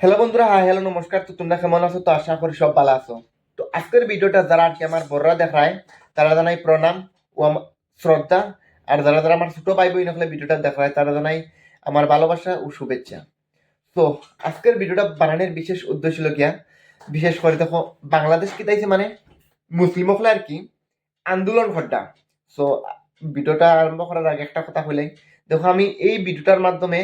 Hello বন্ধুরা hi hello নমস্কার। তো তোমরা কেমন আছো? তো আশা করি সব ভালো আছো। তো আজকের ভিডিওটা যারা আর কি আমার বড়রা দেখায়, তারা জানাই প্রণাম ও শ্রদ্ধা। আর যারা যারা আমার ছোট ভাই বোন হলে ভিডিওটা দেখায়, তারা জানাই আমার ভালোবাসা ও শুভেচ্ছা। তো আজকের ভিডিওটা বানানোর বিশেষ উদ্দেশ্য হলো গিয়া, বিশেষ করে দেখো, বাংলাদেশ কি তাইছে মানে? মুসলিম হলে আর কি আন্দোলন ঘটা। সো ভিডিওটা আরম্ভ করার আগে একটা কথা হইলে দেখো আমি এই ভিডিওটার মাধ্যমে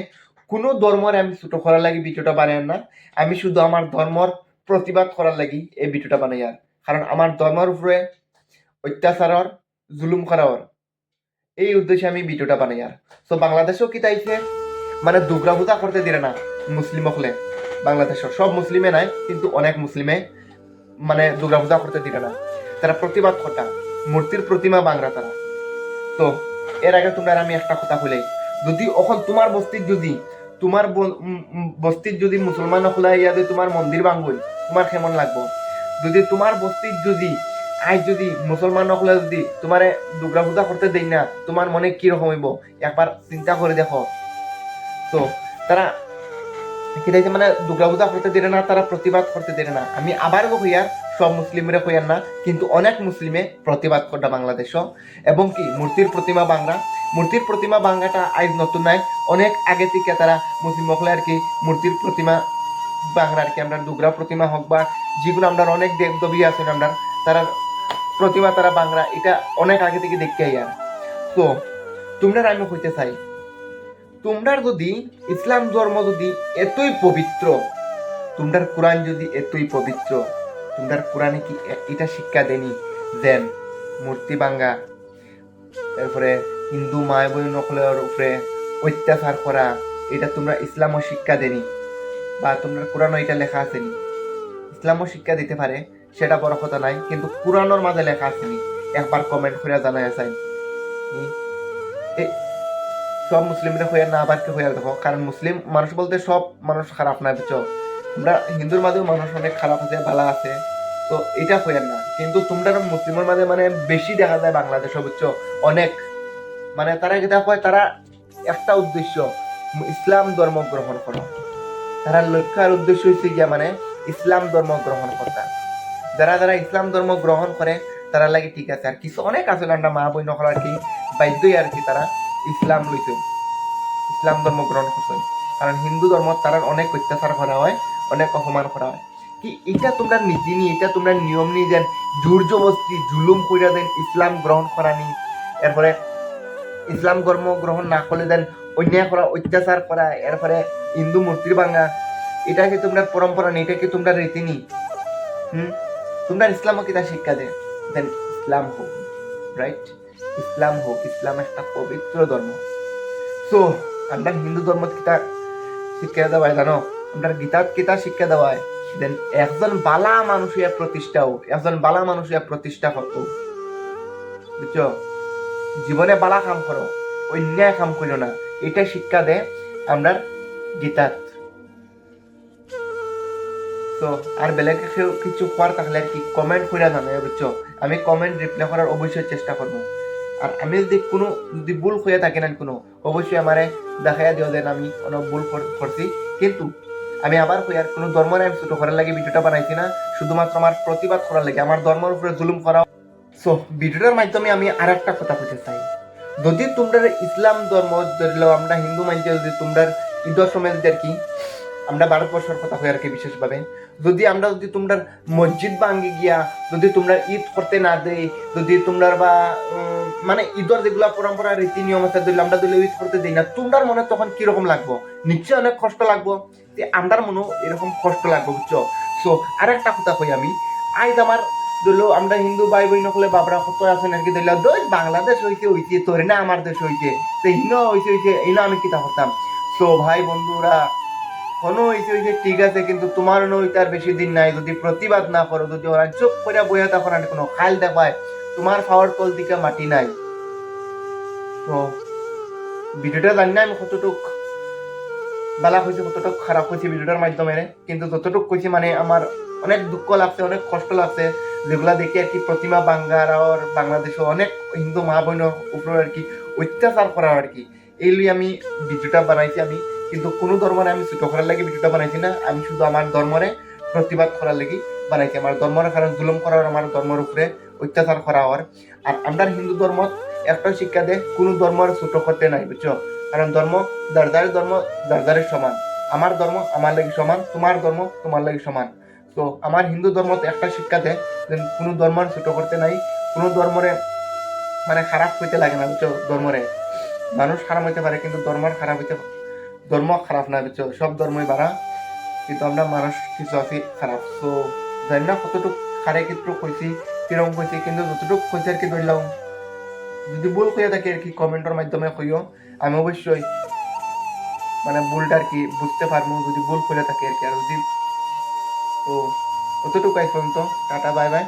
কোনো ধর্মের আমি ছোট করার লাগি ভিডিওটা বানাই না আমি শুধু আমার ধর্মর প্রতিবাদ করার লাগি এই ভিডিওটা আর কারণ আমার ধর্মের উপরে অত্যাচারর জুলুম করার এই উদ্দেশ্যে আমি ভিডিওটা বানাই আর তো বাংলাদেশেও কি তাইছে? মানে দুর্গা পূজা করতে দিলে না মুসলিম হলে বাংলাদেশের সব মুসলিমে নাই, কিন্তু অনেক মুসলিমে মানে দুর্গা পূজা করতে দিলে না। তারা প্রতিবাদ কটা মূর্তির প্রতিমা বাংলা তারা। তো এর আগে তোমরা আমি একটা কথা বলে যদি এখন তোমার বস্তির যদি তোমার বস্তির যদি মুসলমান হলাই ইয়াতে তোমার মন্দির ভাঙবই তোমার কেমন লাগবো? যদি তোমার বস্তির যদি আজ যদি মুসলমান হলে যদি তোমারে দুর্গা পূজা করতে দেই না তোমার মনে কি রকম হইব? একবার চিন্তা করে দেখো। তো তারা কি দেখছে মানে দুর্গা পূজা করতে দিলে না, তারা প্রতিবাদ করতে দিলে না। আমি আবার হইয়ার সব মুসলিমরে হইয়ার না, কিন্তু অনেক মুসলিমে প্রতিবাদ করটা বাংলাদেশ এবং কি, মূর্তির প্রতিমা বাংলা। মূর্তির প্রতিমা বাংলাটা আজ নতুন নাই। অনেক আগে থেকে তারা মুসলিম হলে আর কি মূর্তির প্রতিমা বাংলা আর কি, আমরা দুর্গা প্রতিমা হোক বা যেগুলো আমরা অনেক দেব দেবী আছেন আমরা, তারা প্রতিমা তারা বাংলা, এটা অনেক আগে থেকে দেখতে আর তো, তোমরা আমি হইতে চাই তোমরার যদি ইসলাম ধর্ম যদি এতই পবিত্র, তোমরার কোরআন যদি এতই পবিত্র, তোমরার কোরআনে কি এটা শিক্ষা দেনি দেন, মূর্তি বাঙ্গা তারপরে হিন্দু মায় বোন নকলের উপরে অত্যাচার করা, এটা তোমরা ইসলামও শিক্ষা দেনি বা তোমরা কোরআনও এটা লেখা আসেনি। ইসলামও শিক্ষা দিতে পারে, সেটা বড় কথা নাই, কিন্তু কোরআনের মাঝে লেখা আসেনি। একবার কমেন্ট করে জানাই আসাই সব মুসলিমরা হইয়া না আবার কে হইয়া দেখো। কারণ মুসলিম মানুষ বলতে সব মানুষ খারাপ না, বুঝছ? তোমরা হিন্দুর মাঝেও মানুষ অনেক খারাপ আছে ভালো আছে। তো এটা হইয়ার না। কিন্তু তোমরা মুসলিমের মাঝে মানে বেশি দেখা যায় বাংলাদেশে, বুঝছ? অনেক। মানে তারা যেটা হয়, তারা একটা উদ্দেশ্য, ইসলাম ধর্ম গ্রহণ করো। তারা লক্ষ্য আর উদ্দেশ্য হচ্ছে গিয়া মানে ইসলাম ধর্ম গ্রহণ করা যারা যারা ইসলাম ধর্ম গ্রহণ করে, তারা লাগে ঠিক আছে। আর কিছু অনেক আছে আমরা মা বই নকল আর কি বাধ্যই আর কি তারা ইসলাম লইছে ইসলাম ধর্ম গ্রহণ করছে কারণ হিন্দু ধর্ম তারা অনেক অত্যাচার করা হয়, অনেক অপমান করা হয়। কি এটা তোমরা নীতি নি এটা তোমরা নিয়ম নি দেন জোর জবস্তি জুলুম কইরা দেন ইসলাম গ্রহণ করা নি। এরপরে ইসলাম ধর্ম গ্রহণ না করলে দেন অন্যায় করা অত্যাচার করা এরপরে হিন্দু মূর্তির ভাঙা। এটা কি তোমরা পরম্পরা নেই এটা কি তোমরা রীতি নি? হুম? তোমরা ইসলামও কিতা শিক্ষা দে দেন ইসলাম হোক রাইট ইসলাম হোক, ইসলাম একটা পবিত্র ধর্ম। সো আমরা হিন্দু ধর্ম কিতা শিক্ষা দেওয়া হয়, জানো? আমরা গীতাত কিতা শিক্ষা দেওয়া হয়? দেন একজন বালা মানুষ প্রতিষ্ঠা হোক একজন বালা মানুষ ইয়া প্রতিষ্ঠা হোক বুঝছ জীবনে বালা কাম করো অন্যায় কাম করো না। এটা শিক্ষা দেয় আমরা গীতাত। তো আর বেলেগ কিছু করার থাকলে কি কমেন্ট করে জানাই বুঝছ আমি কমেন্ট রিপ্লাই করার অবশ্যই চেষ্টা করব আর আমি যদি কোনো, যদি ভুল হয়ে থাকে না, কোনো, অবশ্যই আমারে দেখাইয়া দিও দেন আমি কোনো ভুল করছি। কিন্তু আমি আবার কই, আর কোনো ধর্মের আমি ছোট করার লাগে ভিডিওটা বানাইছি না। শুধুমাত্র আমার প্রতিবাদ করার লাগে, আমার ধর্মের উপরে জুলুম করা। সো ভিডিওটার মাধ্যমে আমি আর একটা কথা বলতে চাই। যদি তোমরা ইসলাম ধর্ম ধরলেও আমরা হিন্দু মানতে যদি তোমরা ঈদের সময় কি আমরা ভারতবর্ষের কথা হয় আর বিশেষভাবে। যদি আমরা যদি তোমরা মসজিদ ভাঙ্গি গিয়া, যদি তোমরা ঈদ করতে না দেই, যদি তোমরা বা মানে ঈদের যেগুলা পরম্পরা রীতি নিয়ম আছে দিলে আমরা দিলে ঈদ করতে দিই না, তোমরার মনে তখন কীরকম লাগবো? নিশ্চয়ই অনেক কষ্ট লাগবো। যে আমরার মনেও এরকম কষ্ট লাগবে, বুঝছ? সো আর একটা কথা কই আমি। আজ আমার, ধরলো, আমরা হিন্দু ভাই বোন হলে বাবরা কত আছেন আর কি, ধরলো দই বাংলাদেশ হইতে হইছে তোর না আমার দেশ হইছে তো হিন হইছে হইছে এই আমি কিতা করতাম? সো ভাই বন্ধুরা কোনো হইছে হইছে ঠিক আছে, কিন্তু তোমার নইতে আর বেশি দিন নাই। যদি প্রতিবাদ না করো, যদি ওরা চুপ করে বইয়া তখন আর কোনো খাল দেখায়। তোমার পাওয়ার তল দিকে মাটি নাই। তো, ভিডিওটা জানি না আমি কতটুক বালা হয়েছে কতটুক খারাপ হয়েছে ভিডিওটার মাধ্যমে কিন্তু যতটুক কইছি মানে আমার অনেক দুঃখ লাগছে, অনেক কষ্ট লাগছে যেগুলা দেখি আর কি প্রতিমা বাঙ্গার আর বাংলাদেশে অনেক হিন্দু মা বোনের উপরে আর কি অত্যাচার করা আর কি। এই আমি ভিডিওটা বানাইছি আমি। কিন্তু কোনো ধর্মরে আমি ছোট করার লাগি ভিডিওটা বানাইছি না। আমি শুধু আমার ধর্মরে প্রতিবাদ করার লাগি বানাইছি। আমার ধর্মের কারণ জুলুম করার আমার ধর্মের উপরে অত্যাচার করা হওয়ার আর আমরা হিন্দু ধর্ম একটা শিক্ষা দেয় কোনো ধর্মের ছোট করতে নাই বুঝছ কারণ ধর্ম যার ধর্ম যার যারের সমান। আমার ধর্ম আমার লাগি সমান তোমার ধর্ম তোমার লাগি সমান। তো আমার হিন্দু ধর্ম একটা শিক্ষা দেয় কোনো ধর্মের ছোট করতে নাই, কোনো ধর্মরে মানে খারাপ হইতে লাগে না বুঝছ ধর্মরে মানুষ খারাপ হইতে পারে কিন্তু ধর্মের খারাপ হইতে ধর্ম খারাপ না বুঝছ সব ধর্মই বাড়া কিন্তু আমরা মানুষ কিছু আছি খারাপ। তো জানি না কতটুকু খারে কিন্তু কইছি, কিরম কইছি, কিন্তু যতটুকু কইছি আর কি ধরলাম। যদি ভুল কইয়া থাকি আর কি কমেন্টের মাধ্যমে কইও, আমি অবশ্যই মানে ভুলটা আর কি বুঝতে পারব যদি ভুল করে থাকে আর কি। আর যদি, তো অতটুকু আইফোন তো, টাটা, বাই বাই।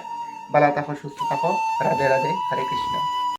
বালা থাকো, সুস্থ থাকো। রাধে রাধে, হরে কৃষ্ণ।